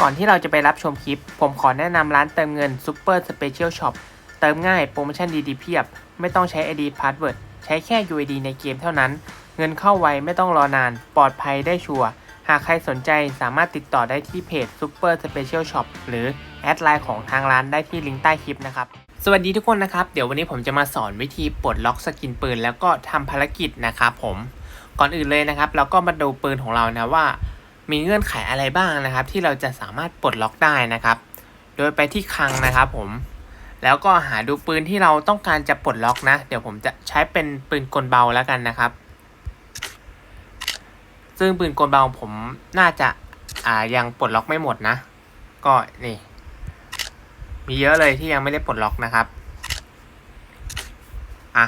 ก่อนที่เราจะไปรับชมคลิป ผมขอแนะนำร้านเติมเงิน Super Special Shop เติมง่ายโปรโมชั่นดีๆเพียบ ไม่ต้องใช้ ID Password ใช้แค่ UID ในเกมเท่านั้น เงินเข้าไวไม่ต้องรอนาน ปลอดภัยได้ชัวร์หากใครสนใจสามารถติดต่อได้ที่เพจ Super Special Shop หรือแอดไลน์ของทางร้านได้ที่ลิงก์ใต้คลิปนะครับสวัสดีทุกคนนะครับ เดี๋ยววันนี้ผมจะมาสอนวิธีปลดล็อกสกินปืน แล้วก็ทำภารกิจนะครับผมก่อนอื่นเลยนะครับ เราก็มาดูปืนของเรานะว่า มีเงื่อนไขอะไรบ้างนะครับ ที่เราจะสามารถปลดล็อกได้นะครับ โดยไปที่คลังนะครับผม แล้วก็หาดูปืนที่เราต้องการจะปลดล็อกนะ เดี๋ยวผมจะใช้เป็นปืนกลเบาแล้วกันนะครับ ซึ่งปืนกลเบาผมน่าจะอ่ายังปลดล็อกไม่หมดนะ ก็นี่ มีเยอะเลยที่ยังไม่ได้ปลดล็อกนะครับอะ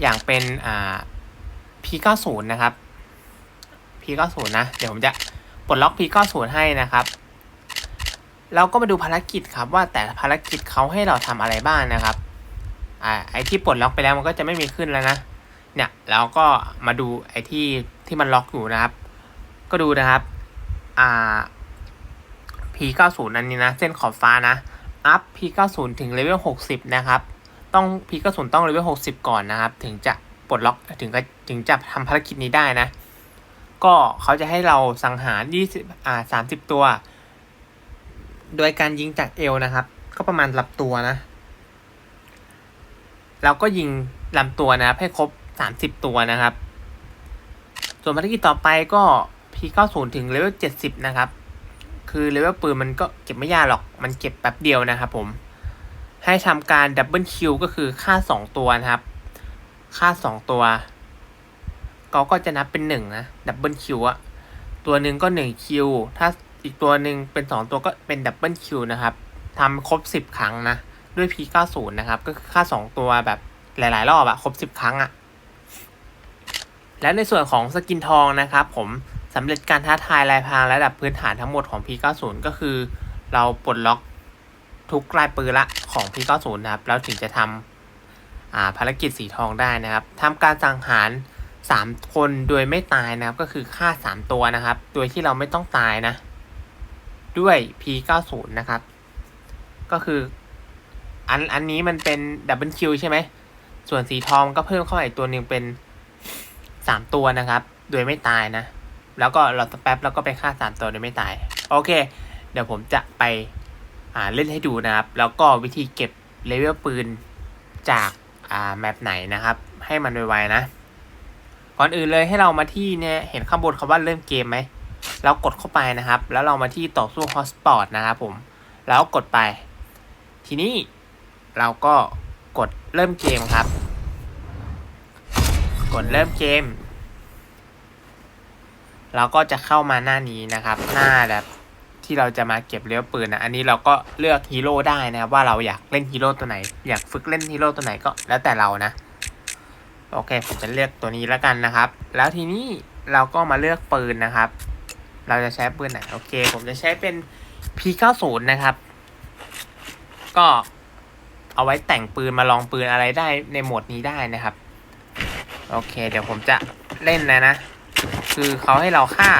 อย่างเป็นอ่า P90 นะครับ P90 นะ เดี๋ยวผมจะปลดล็อก P90 ให้นะครับ เราก็มาดูภารกิจครับว่าแต่ภารกิจเขาให้เราทำอะไรบ้างนะครับอ่าไอที่ปลดล็อกไปแล้วมันก็จะไม่มีขึ้นแล้วนะ เนี่ยแล้วก็มาดูไอที่ที่มันล็อกอยู่นะครับ ก็ดูนะครับอ่า P90 อันนี้นะ เส้นขอบฟ้านะอัพ P90 ถึงเลเวล60 นะครับ ต้อง P90 ต้องเลเวล60 ก่อนนะครับ ถึงจะปลดล็อกถึงก็ถึงจะทำภารกิจนี้ได้นะ ก็เขาจะให้เราสังหาร20อ่า30 ตัว โดยการยิงจากเอวนะครับ ก็ประมาณลำตัวนะแล้วก็ยิงลำตัวนะให้ครบ 30 ตัวนะครับ ส่วนภารกิจต่อไปก็ P90 ถึงเลเวล70 นะครับ คือเลเวลปืนมันก็เก็บไม่ยากหรอก มันเก็บแป๊บเดียวนะครับผม ให้ทำการดับเบิลคิวก็คือค่า 2 ตัวนะครับค่า 2 ตัว เขาก็จะนับเป็น1นะดับเบิลคิวอะตัวหนึ่งก็1คิวถ้าอีกตัวหนึ่งเป็น2ตัวก็เป็นดับเบิลคิวนะครับทำครบ10ครั้งนะด้วย P90 นะครับ ก็คือค่า2ตัวแบบหลาย ๆ รอบอะครบ10ครั้งอะและในส่วนของสกินทองนะครับ ผมสำเร็จการท้าทายลายพรางระดับพื้นฐานทั้งหมดของ P90 ก็คือ เราปลดล็อกทุกลายปืนละของ P90 นะครับ แล้วถึงจะทำอ่าภารกิจสีทองได้นะครับทำการสังหาร 3คนโดยไม่ตายนะครับ ก็คือฆ่า3ตัวนะครับ โดยที่เราไม่ต้องตายนะ ด้วย P90 นะครับ ก็คือ อันอันนี้มันเป็นดับเบิลคิวใช่ไหม ส่วนสีทองก็เพิ่มเข้าอีกตัวหนึ่งเป็น3ตัวนะครับ โดยไม่ตายนะ แล้วก็รอสักแป๊บแล้วก็ไปฆ่า3ตัวโดยไม่ตาย โอเค เดี๋ยวผมจะไปอ่าเล่นให้ดูนะครับ แล้วก็วิธีเก็บเลเวลปืนจากอ่าแมปไหนนะครับ ให้มันไวๆนะ ก่อนอื่นเลยให้เรามาที่เนี่ยเห็นข้างบนคำว่าเริ่มเกมไหมเรากดเข้าไปนะครับ แล้วเรามาที่ต่อสู้ฮอสปอร์ตนะครับผม แล้วกดไป ทีนี้เราก็กดเริ่มเกมครับ กดเริ่มเกม เราก็จะเข้ามาหน้านี้นะครับ หน้าแบบที่เราจะมาเก็บเลี้ยวปืนนะ อันนี้เราก็เลือกฮีโร่ได้นะครับว่าเราอยากเล่นฮีโร่ตัวไหน อยากฝึกเล่นฮีโร่ตัวไหนก็แล้วแต่เรานะ โอเค ผมจะเลือกตัวนี้แล้วกันนะครับ แล้วทีนี้เราก็มาเลือกปืนนะครับ เราจะใช้ปืนไหน โอเค ผมจะใช้เป็น P90 นะครับ ก็เอาไว้แต่งปืนมาลองปืนอะไรได้ในโหมดนี้ได้นะครับ โอเค เดี๋ยวผมจะเล่นนะนะ คือเขาให้เราฆ่า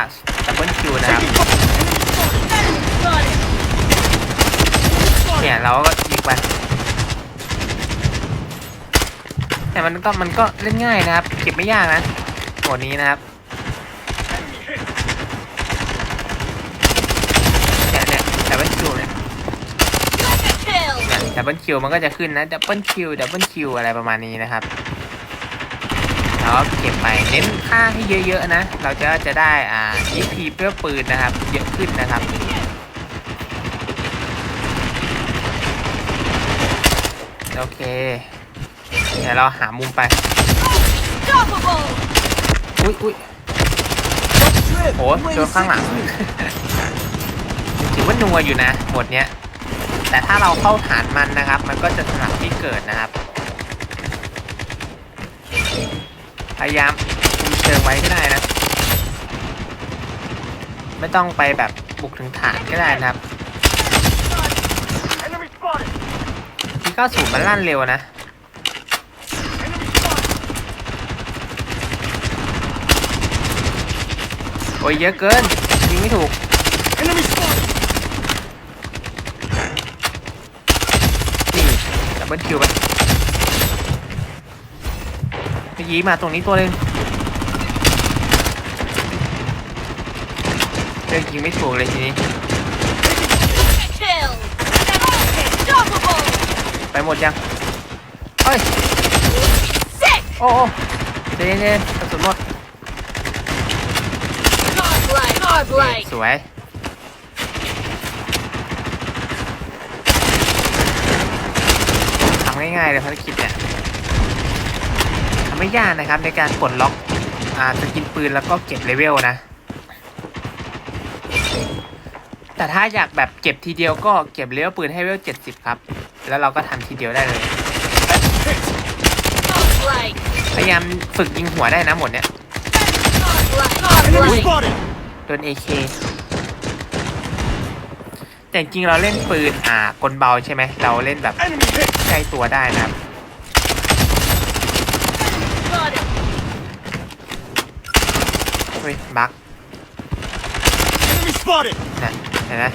ดับเบิลคิวนะครับเนี่ยเราก็ยิงไป แต่มันก็มันก็เล่นง่ายนะครับ เก็บไม่ยากนะโหมดนี้นะครับเนี่ยเนี่ยดับเบิลคิวเนี่ยดับเบิลคิวมันก็จะขึ้นนะดับเบิลคิวดับเบิลคิวอะไรประมาณนี้นะครับแล้วเก็บไปเน้นค่าให้เยอะๆนะ เราจะจะได้อ่า EP เพื่อปืนนะครับ เยอะขึ้นนะครับโอเค เดี๋ยวเราหามุมไป Unstoppable! อุ้ยอุ้ยโอ้โดนข้างหลัง ถือว่านัวอยู่นะหมดเนี้ย แต่ถ้าเราเข้าฐานมันนะครับ มันก็จะสลับที่เกิดนะครับ พยายามคุมเชิงไว้ก็ได้นะ ไม่ต้องไปแบบบุกถึงฐานก็ได้นะครับ Enemy spotted! ที่ก็สูบมันลั่นเร็วนะ โอ้ยเยอะเกินยิงไม่ถูกนี่ดับเบิลคิวไปยีมาตรงนี้ตัวนึงเลือยิงไม่ถูกเลยทีนี้ไปหมดยังเฮ้ย โอ้โหเจนเจนกระสุนหมด Godlike. Godlike. สวย ทำง่ายๆเลยภารกิจเนี่ยทำไม่ยากนะครับในการกดล็อกอ่าสกินปืนแล้วก็เก็บเลเวลนะ แต่ถ้าอยากแบบเก็บทีเดียวก็เก็บเลเวลปืนให้เลเวล70ครับ แล้วเราก็ทำทีเดียวได้เลย Godlike. พยายามฝึกยิงหัวได้นะหมดเนี่ย Godlike. Enemy Godlike. spotted! โดน AK แต่จริงๆเราเล่นปืนอ่ากลเบาใช่ไหม เราเล่นแบบ Enemy hit! ใกล้ตัวได้นะครับ Got it. เฮ้ยบัก Enemy spotted! นะเห็นไหม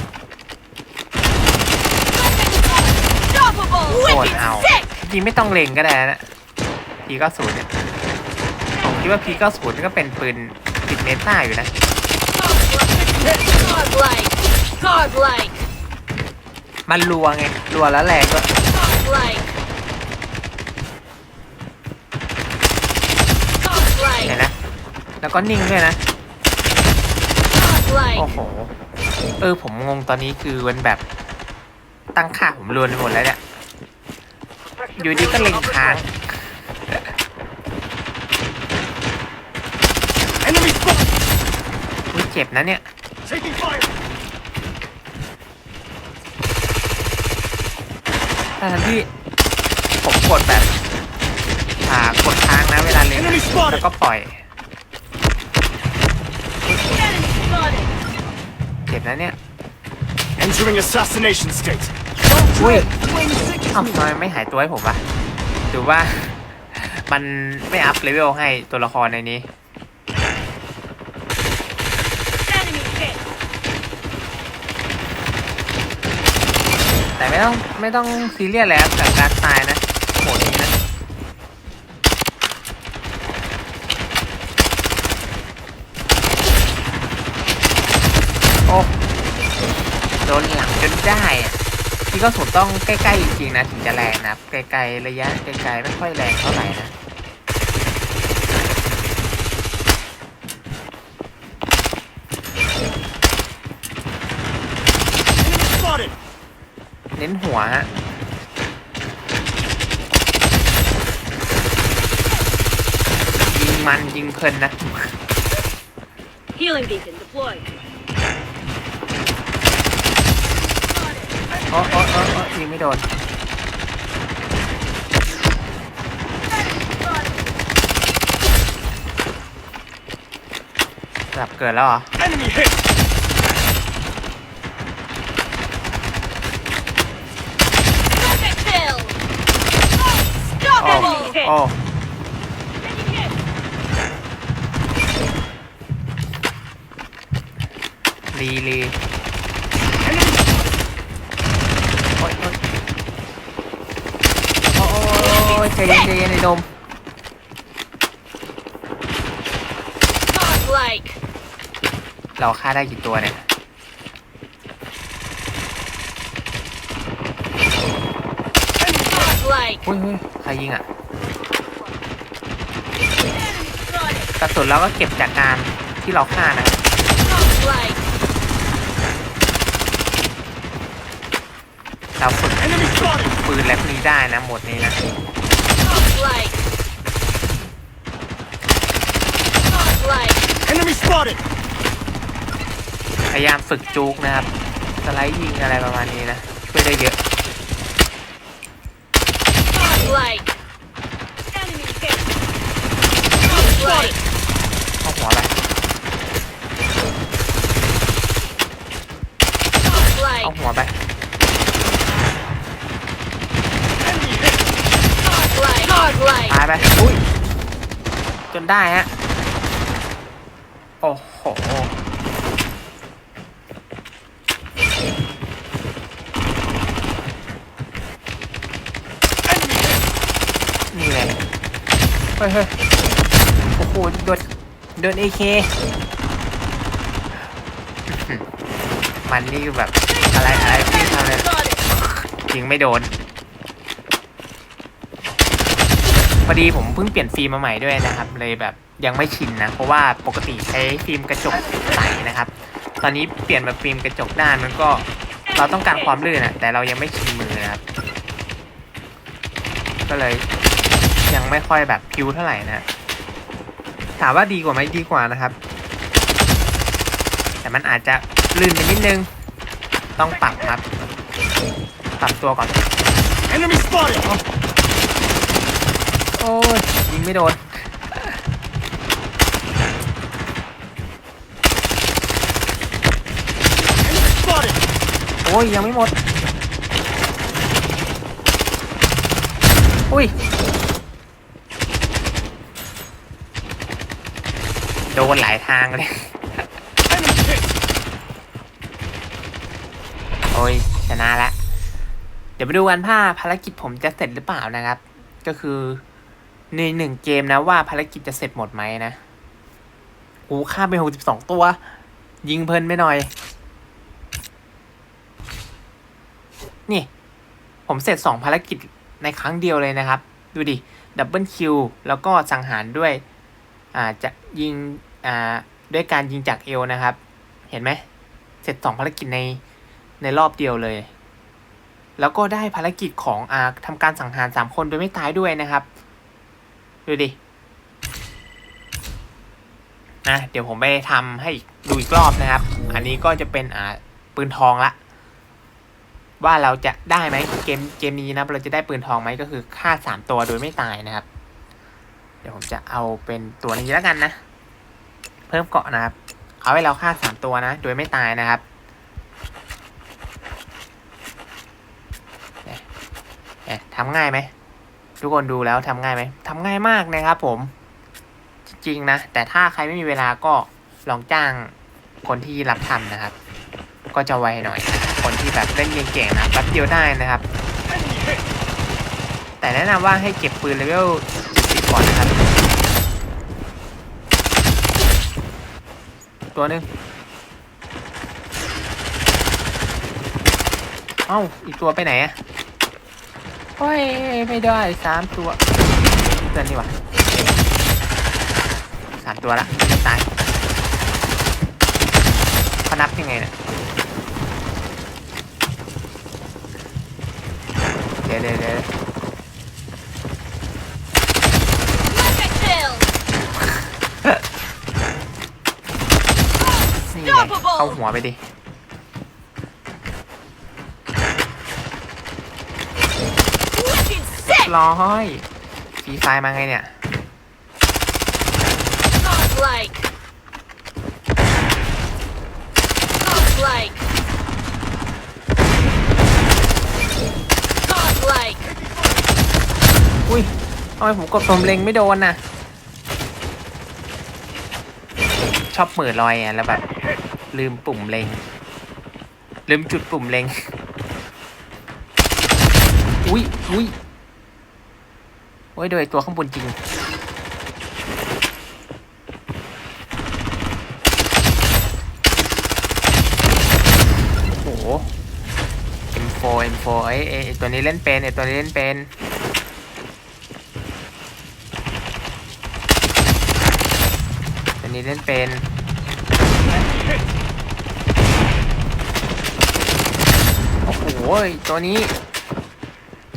Unstoppable. โคตร Wicked เอา sick. จริงๆไม่ต้องเล็งก็ได้นะ P90 เนี่ยผมคิดว่า P90 นี่ก็เป็นปืนติดเมตาอยู่นะ Godlike. Godlike. มันรัวไงรัวแล้วแรงก็ Godlike. เห็น Godlike. นะ แล้วก็นิ่งด้วยนะ โอ้ Godlike. โห เออผมงงตอนนี้คือมันแบบ ตั้งค่าผมรวนไปหมดแล้วเนี่ย อยู่ดีก็เล็งค้าง Enemy spotted! อุ้ยเจ็บนะเนี่ย Taking fire! ทั้งที่ผมกดแบบ อ่ากดค้างนะเวลาเล่น Enemy spotted แล้วก็ปล่อย Enemy spotted. เจ็บนะเนี่ย Entering assassination state. อุ้ยเอ้าทำไมไม่หายตัวให้ผมวะหรือว่า มันไม่อัพเลเวลให้ตัวละครในนี้ Enemy hit. แต่ไม่ต้องไม่ต้องซีเรียสแล้วกับการตายนะโหดนี้นะโอ้โดนหลังจนได้อะที่ก็สุดต้องใกล้ๆจริงๆนะถึงจะแรงนะไกลๆระยะไกลๆไม่ค่อยแรงเท่าไหร่นะ Enemy spotted! เน้นหัวฮะยิงมันยิงเพลินนะ Healing beacon deployed. โอ้โอ้โอ้โอ้ยิงไม่โดน กลับเกิดแล้วเหรอ Enemy hit! Mega kill. โอ้ Unstoppable. โอ้ลีลี Enemy โอ้ยโอ้ยโอ้ยโอ้ยใจเย็นใจเย็นไอ้นม Godlike. เราฆ่าได้กี่ตัวเนี่ย Godlike. อุ้ยอุ้ยใครยิงอะ Enemy spotted. กระสุนเราก็เก็บจากการที่เราฆ่านะ เราฝึก Enemy spotted! ปืนและพวกนี้ได้นะหมดนี้นะ Enemy spotted! พยายามฝึกจูกนะครับ สไลด์ยิงอะไรประมาณนี้นะ ช่วยได้เยอะ อุ้ย จนได้ฮะ โอ้โห นี่แหละเฮ้ยเฮ้ยโอ้โหโดนโดนเอเค มันนี่แบบอะไรอะไรพี่ทำเลยยิงไม่โดน พอดีผมเพิ่งเปลี่ยนฟิล์มมาใหม่ด้วยนะครับ เลยแบบยังไม่ชินนะ เพราะว่าปกติใช้ฟิล์มกระจกใสนะครับ ตอนนี้เปลี่ยนมาฟิล์มกระจกด้านมันก็เราต้องการความลื่นอะแต่เรายังไม่ชินมือนะครับ ก็เลยยังไม่ค่อยแบบพิวเท่าไหร่นะ ถามว่าดีกว่าไหมดีกว่านะครับ แต่มันอาจจะลื่นไปนิดนึง ต้องปรับครับ ปรับตัวก่อน Enemy spotted! โอ้ยยิงไม่โดนโอ้ยยังไม่หมด อุ้ย โดนหลายทางเลย โอ้ย ชนะละ เดี๋ยวไปดูกันว่าภารกิจผมจะเสร็จหรือเปล่านะครับ ก็คือ ในหนึ่งเกมนะว่าภารกิจจะเสร็จหมดไหมนะโอ้ฆ่าไปหกสิบสองตัว ยิงเพลินไปหน่อย นี่ ผมเสร็จสองภารกิจในครั้งเดียวเลยนะครับ ดูดิ ดับเบิลคิว แล้วก็สังหารด้วย อ่า จะยิง อ่า ด้วยการยิงจากเอวนะครับ เห็นไหม เสร็จสองภารกิจใน ในรอบเดียวเลย แล้วก็ได้ภารกิจของอาทำการสังหารสามคนโดยไม่ตายด้วยนะครับ ดูดินะเดี๋ยวผมไปทำให้อีกดูอีกรอบนะครับ อันนี้ก็จะเป็นอ่าปืนทองละ ว่าเราจะได้ไหมเกมเกมนี้นะเราจะได้ปืนทองไหมก็คือฆ่าสามตัวโดยไม่ตายนะครับ เดี๋ยวผมจะเอาเป็นตัวนี้แล้วกันนะ เพิ่มเกาะนะครับเอาให้เราฆ่าสามตัวนะ โดยไม่ตายนะครับเอ๊ะทำง่ายไหม ทุกคนดูแล้วทำง่ายไหมทำง่ายมากนะครับผม จริงๆนะ แต่ถ้าใครไม่มีเวลาก็ลองจ้างคนที่รับทำนะครับ ก็จะไวหน่อย คนที่แบบเล่นเก่งๆนะแป๊บเดียวได้นะครับ แต่แนะนำว่าให้เก็บปืนเลเวล10ก่อนนะครับ ตัวหนึ่งเอ้าอีกตัวไปไหนอะ โอ้ยไม่ได้สามตัวเกินดีกว่าสามตัวละไม่ตายเขานับยังไงเนี่ยเดี๋ยวเดี๋ยวเดี๋ยว Epic kill. นี่ไงเข้าหัวไปดิ Wicked sick. ร้อยฟรีไฟล์มาไงเนี่ย Godlike. Godlike. Godlike. อุ้ยทำไมผมกดปุ่มเล็งไม่โดนน่ะ ชอบเหมือลอยอะ แล้วแบบ ลืมปุ่มเล็ง ลืมจุดปุ่มเล็ง อุ้ยอุ้ย โอ้ยโดยตัวข้างบนจริง โอ้โห M4 M4 เอ้ยเอ้ยไอ้ตัวนี้เล่นเป็นไอ้ตัวนี้เล่นเป็นตัวนี้เล่นเป็นโอ้โหตัวนี้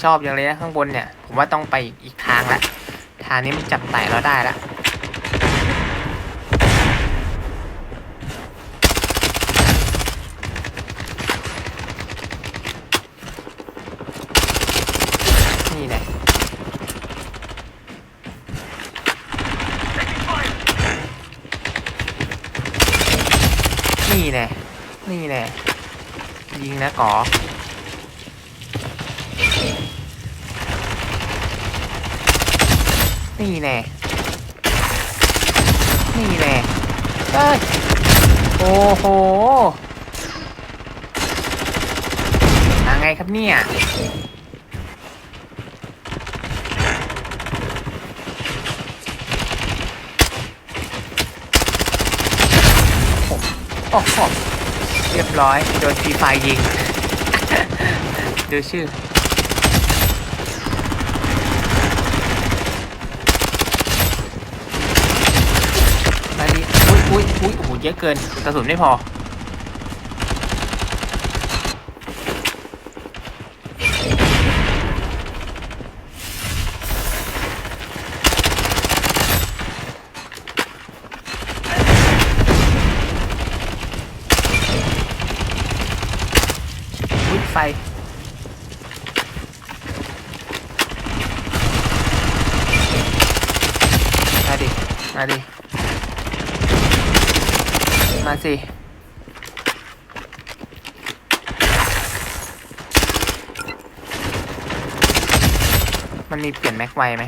ชอบอย่างเลยนะข้างบนเนี่ย ผมว่าต้องไปอีกทางละทางนี้มันจับไต่เราได้ละนี่แหละนี่แน่นี่แน่ยิงนะก่อ นี่แน่ นี่แน่เอ้ย โอ้โหยังไงครับเนี่ย โอ้โห เรียบร้อย โดนทีไฟยิง ดูชื่อ อุ้ยอุ้ยโอ้โหเยอะเกินกระสุนไม่พอยไฟ มาดิ มาดิ มา สิ มันมีเปลี่ยนแม็กไวไหม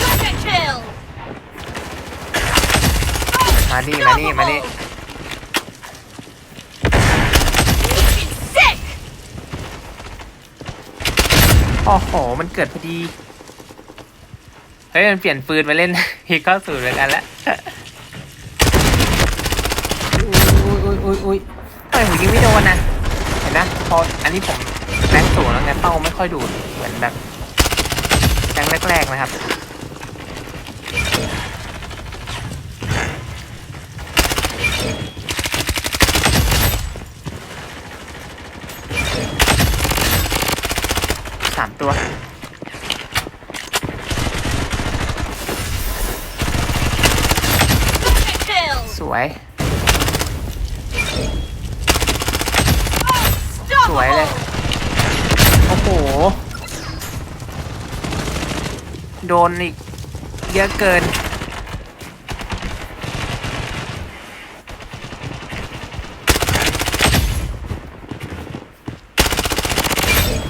Mega kill. มานี่มานี่มานี่ Looking sick. โอ้โห มันเกิดพอดี เฮ้ยมันเปลี่ยนปืนมาเล่นฮีเข้าสูตรเหมือนกันแล้วอุ้ยอุ้ยอุ้ยอุ้ยทำไมผมยิงไม่โดนนะเห็นนะพออันนี้ผมแรงสูงแล้วไงเป้าไม่ค่อยดูดเหมือนแบบแรงแรกๆนะครับสามตัว วยสวยเลย โอ้โห โดนอีก เยอะเกิน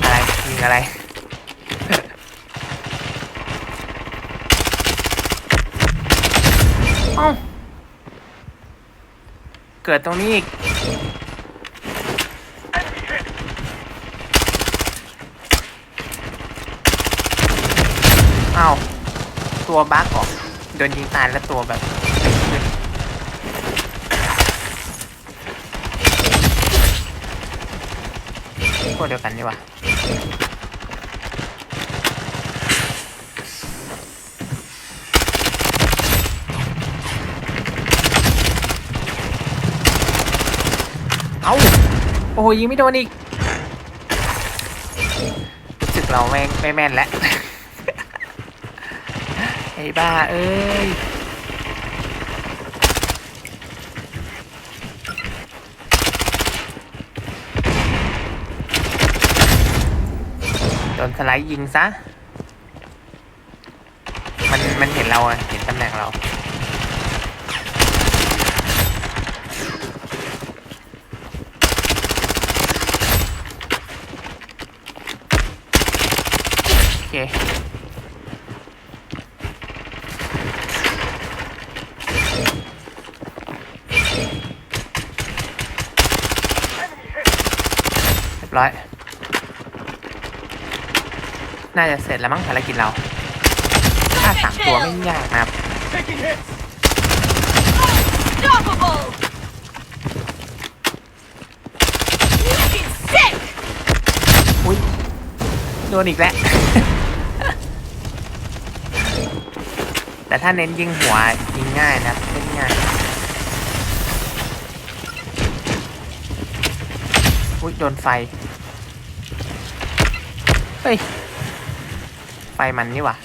อะไรยิงอะไร เอ้า เกิดตรงนี้อีกอ้าวตัวบั๊กเหรอโดนยิงตายแล้วตัวแบบพวกเดียวกันนี่ว่า เอ้า โอ้โหยิงไม่โดนอีกรู้สึกเราไม่ไม่แม่นแล้ว ไอ้บ้าเอ้ยโดนสไลด์ยิงซะ มันมันเห็นเราอะเห็นตำแหน่งเรา ร้อย น่าจะเสร็จแล้วมั้งภารกิจเราถ้าสามตัวไม่ยากนะครับ Unstoppable. Looking sick. อุ้ยโดนอีกแล้ว แต่ถ้าเน้นยิงหัวยิงง่ายนะเล่นง่าย อุ้ยโดนไฟ เฮ้ย ไฟมันนี่หว่า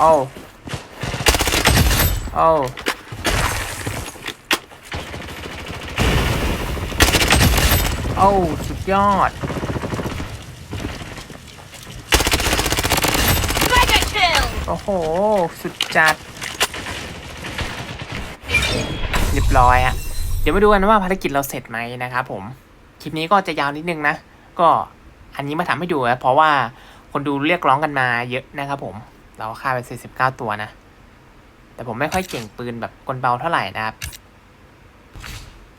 โอ้โอ้โอ้สุดยอด อ้โห สุดจัด เรียบร้อยอะเดี๋ยวมาดูกันว่าภารกิจเราเสร็จไหมนะครับผม คลิปนี้ก็จะยาวนิดนึงนะ ก็อันนี้มาทำให้ดูนะเพราะว่าคนดูเรียกร้องกันมาเยอะนะครับผม เราฆ่าไป 49 ตัวนะ แต่ผมไม่ค่อยเก่งปืนแบบกลเบาเท่าไหร่นะครับ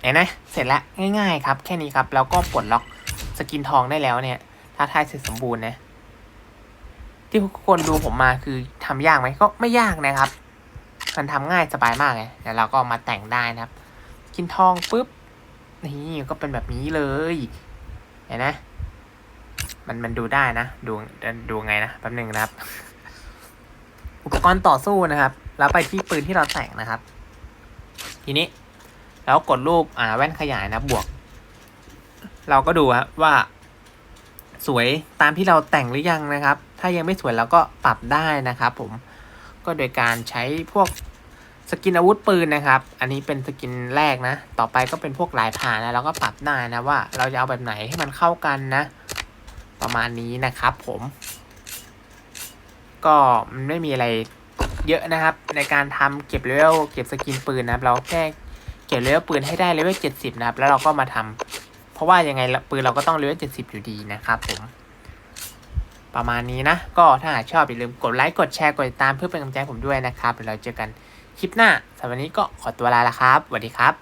เห็นไหมเสร็จแล้วง่ายๆครับ แค่นี้ครับ แล้วก็ปลดล็อกสกินทองได้แล้วเนี่ย ถ้าทายเสร็จสมบูรณ์นะ ที่ทุกคนดูผมมาคือทำยากไหมก็ไม่ยากนะครับ มันทำง่ายสบายมากเลยเดี๋ยวเราก็มาแต่งได้นะครับ กินทองปุ๊บนี่ก็เป็นแบบนี้เลยเห็นไหมมันมันดูได้นะดูดูไงนะแป๊บหนึ่งนะครับ อุปกรณ์ต่อสู้นะครับ แล้วไปที่ปืนที่เราแต่งนะครับ ทีนี้ แล้วกดรูปอ่าแว่นขยายนะบวก เราก็ดูครับว่า สวยตามที่เราแต่งหรือยังนะครับ ถ้ายังไม่สวยเราก็ปรับได้นะครับผมก็โดยการใช้พวกสกินอาวุธปืนนะครับ อันนี้เป็นสกินแรกนะ ต่อไปก็เป็นพวกลายผ่านนะเราก็ปรับได้นะว่าเราจะเอาแบบไหนให้มันเข้ากันนะ ประมาณนี้นะครับผม ก็มันไม่มีอะไรเยอะนะครับ ในการทำเก็บเลเวลเก็บสกินปืนนะครับ เราแค่เก็บเลเวลปืนให้ได้เลเวลเจ็ดสิบนะครับ แล้วเราก็มาทำเพราะว่ายังไงปืนเราก็ต้องเลเวลเจ็ดสิบอยู่ดีนะครับผม ประมาณนี้นะ ก็ถ้าหากชอบอย่าลืมกดไลค์กดแชร์กดติดตามเพื่อเป็นกำลังใจผมด้วยนะครับเดี๋ยวเราเจอกันคลิปหน้าสำหรับวันนี้ก็ขอตัวลาละครับสวัสดีครับ